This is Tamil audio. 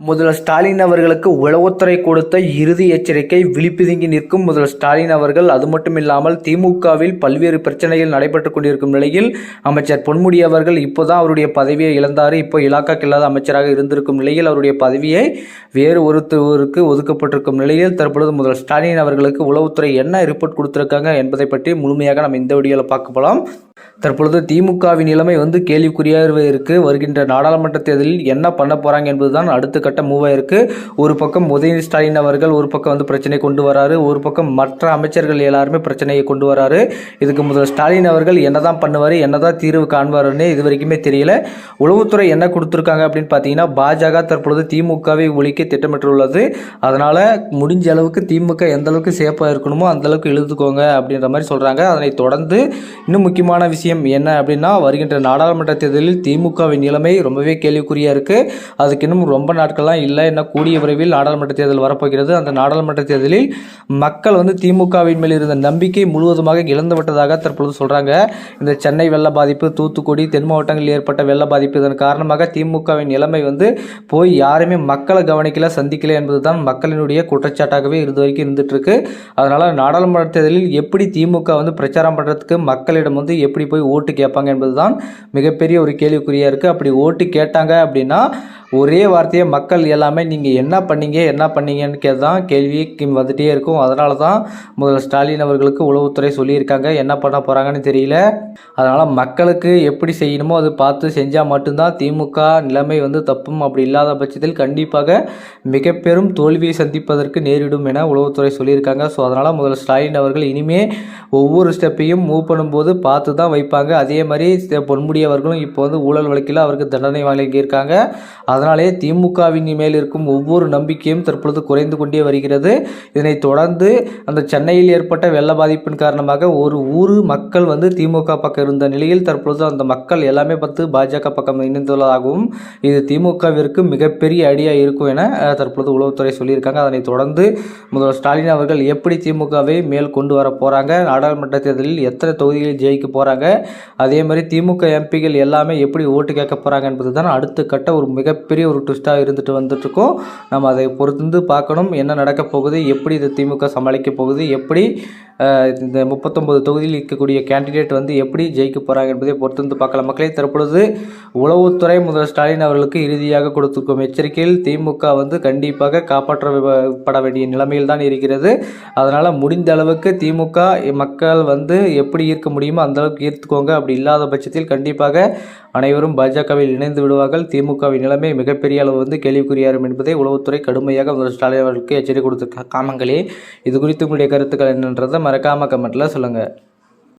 முதல்வர் ஸ்டாலின் அவர்களுக்கு உளவுத்துறை கொடுத்த இறுதி எச்சரிக்கை விழிப்புதுங்கி நிற்கும் முதல்வர் ஸ்டாலின் அவர்கள். அது மட்டும் இல்லாமல் திமுகவில் பல்வேறு பிரச்சனைகள் நடைபெற்று கொண்டிருக்கும் நிலையில் அமைச்சர் பொன்முடி அவர்கள் இப்போதான் அவருடைய பதவியை இழந்தார். இப்போ இலாக்காக்கு இல்லாத அமைச்சராக இருந்திருக்கும் நிலையில் அவருடைய பதவியை வேறு ஒருத்தருக்கு ஒதுக்கப்பட்டிருக்கும் நிலையில் தற்பொழுது முதல்வர் ஸ்டாலின் அவர்களுக்கு உளவுத்துறை என்ன ரிப்போர்ட் கொடுத்திருக்காங்க என்பதை பற்றி முழுமையாக நம்ம இந்த வீடியோவில் பார்க்க போகலாம் தற்பொழுது திமுகவின் நிலைமை வந்து கேள்விக்குறியாக இருக்கு. வருகின்ற நாடாளுமன்ற தேர்தலில் என்ன பண்ண போறாங்க என்பதுதான் அடுத்த கட்ட மூவாக இருக்கு. ஒரு பக்கம் உதயநிதி ஸ்டாலின் அவர்கள் ஒரு பக்கம் வந்து பிரச்சனை கொண்டு வராரு. ஒரு பக்கம் மற்ற அமைச்சர்கள் எல்லாருமே பிரச்சனையை கொண்டு வராரு. இதுக்கு முதல் ஸ்டாலின் அவர்கள் என்னதான் பண்ணுவார் என்னதான் தீர்வு காண்பாருன்னு இது வரைக்குமே தெரியல. உளவுத்துறை என்ன கொடுத்துருக்காங்க அப்படின்னு பார்த்தீங்கன்னா பாஜக தற்பொழுது திமுகவை ஒழிக்க திட்டமிட்டுள்ளது. அதனால முடிஞ்ச அளவுக்கு திமுக எந்த அளவுக்கு சேஃபாக இருக்கணுமோ அந்த அளவுக்கு இழுத்துக்கோங்க அப்படின்ற மாதிரி சொல்றாங்க. அதனை தொடர்ந்து இன்னும் முக்கியமான விஷயம் என்ன அப்படின்னா வருகின்ற நாடாளுமன்ற தேர்தலில் திமுகவின் நிலைமை ரொம்பவே கேள்விக்குறியாக இருக்குது அதுக்கு இன்னும் ரொம்ப நாட்கள்லாம் இல்லை என்ன கூடிய விரைவில் நாடாளுமன்ற தேர்தல் வரப்போகிறது. அந்த நாடாளுமன்ற தேர்தலில் மக்கள் வந்து திமுகவின் மேல் இருந்த நம்பிக்கை முழுவதுமாக இழந்து விட்டதாக தற்பொழுது சொல்கிறாங்க இந்த சென்னை வெள்ள பாதிப்பு தூத்துக்குடி தென் மாவட்டங்களில் ஏற்பட்ட வெள்ள பாதிப்பு இதன் காரணமாக திமுகவின் நிலைமை வந்து போய் யாருமே மக்களை கவனிக்கல சந்திக்கல என்பதுதான் மக்களினுடைய குற்றச்சாட்டாகவே இருந்து வரைக்கும் இருந்துட்டு இருக்கு. அதனால நாடாளுமன்ற தேர்தலில் எப்படி திமுக வந்து பிரச்சாரம் பண்ணுறதுக்கு மக்களிடம் வந்து எப்படி போய் ஓட்டு கேட்பாங்க என்பதுதான் மிகப்பெரிய ஒரு கேள்விக்குறியா இருக்கு. அப்படி ஓட்டு கேட்டாங்க அப்படின்னா ஒரே வார்த்தையை மக்கள் எல்லாமே நீங்கள் என்ன பண்ணீங்க என்ன பண்ணீங்கன்னு கேட்டு தான் கேள்வி வந்துகிட்டே இருக்கும். அதனால தான் முதல்வர் ஸ்டாலின் அவர்களுக்கு உளவுத்துறை சொல்லியிருக்காங்க. என்ன பண்ண போகிறாங்கன்னு தெரியல. அதனால் மக்களுக்கு எப்படி செய்யணுமோ அது பார்த்து செஞ்சால் மட்டும்தான் திமுக நிலைமை வந்து தப்பும். அப்படி இல்லாத பட்சத்தில் கண்டிப்பாக மிக பெரும் தோல்வியை சந்திப்பதற்கு நேரிடும் என உளவுத்துறை சொல்லியிருக்காங்க. ஸோ அதனால் முதல்வர் ஸ்டாலின் அவர்கள் இனிமே ஒவ்வொரு ஸ்டெப்பையும் மூவ் பண்ணும்போது பார்த்து தான் வைப்பாங்க. அதே மாதிரி ஸ்டெ- பொன்முடி அவர்களும் இப்போ வந்து ஊழல் வழக்கில் அவருக்கு தண்டனை வழங்கியிருக்காங்க. அதனாலே திமுகவின் மேல் இருக்கும் ஒவ்வொரு நம்பிக்கையும் தற்பொழுது குறைந்து கொண்டே வருகிறது. இதனை தொடர்ந்து அந்த சென்னையில் ஏற்பட்ட வெள்ள பாதிப்பின் காரணமாக ஒரு ஊர் மக்கள் வந்து திமுக பக்கம் இருந்த நிலையில் தற்பொழுது அந்த மக்கள் எல்லாமே பார்த்து பாஜக பக்கம் இணைந்துள்ளதாகவும் இது திமுகவிற்கு மிகப்பெரிய அடியாக இருக்கும் என தற்பொழுது உளவுத்துறை சொல்லியிருக்காங்க. அதனை தொடர்ந்து முதல்வர் ஸ்டாலின் அவர்கள் எப்படி திமுகவை மேல் கொண்டு வர போகிறாங்க நாடாளுமன்ற தேர்தலில் எத்தனை தொகுதிகளில் ஜெயிக்க போகிறாங்க அதே மாதிரி திமுக எம்பிகள் எல்லாமே எப்படி ஓட்டு கேட்க போகிறாங்க என்பது தான் அடுத்த கட்ட ஒரு மிக மிகப்பெரிய ஒரு ட்விஸ்ட்டாக இருந்துட்டு வந்துட்டுருக்கோம். நம்ம அதை பொறுத்து பார்க்கணும். என்ன நடக்க போகுது? எப்படி இது திமுக சமாளிக்க போகுது? எப்படி இந்த முப்பத்தொம்பது தொகுதியில் இருக்கக்கூடிய கேண்டிடேட் வந்து எப்படி ஜெயிக்க போகிறாங்க என்பதை பொறுத்து பார்க்கலாம். மக்களே தற்பொழுது உளவுத்துறை முதல்வர் ஸ்டாலின் அவர்களுக்கு இறுதியாக கொடுத்திருக்கும் எச்சரிக்கையில் திமுக வந்து கண்டிப்பாக காப்பாற்றப்பட வேண்டிய நிலைமையில் தான் இருக்கிறது. அதனால் முடிந்த அளவுக்கு திமுக மக்கள் வந்து எப்படி ஈர்க்க முடியுமோ அந்த அளவுக்கு ஈர்த்துக்கோங்க அப்படி இல்லாத பட்சத்தில் கண்டிப்பாக அனைவரும் பாஜகவில் இணைந்து விடுவார்கள். திமுகவின் நிலைமை மிகப்பெரிய அளவு வந்து கேள்விக்குறியாரும் என்பதை உளவுத்துறை கடுமையாக முதல்வர் ஸ்டாலின் அவர்களுக்கு எச்சரிக்கை கொடுத்திருக்காங்க காமங்களே இது குறித்து உங்களுடைய கருத்துக்கள் என்னன்றதை மறக்காம கமெண்ட்டில் சொல்லுங்கள்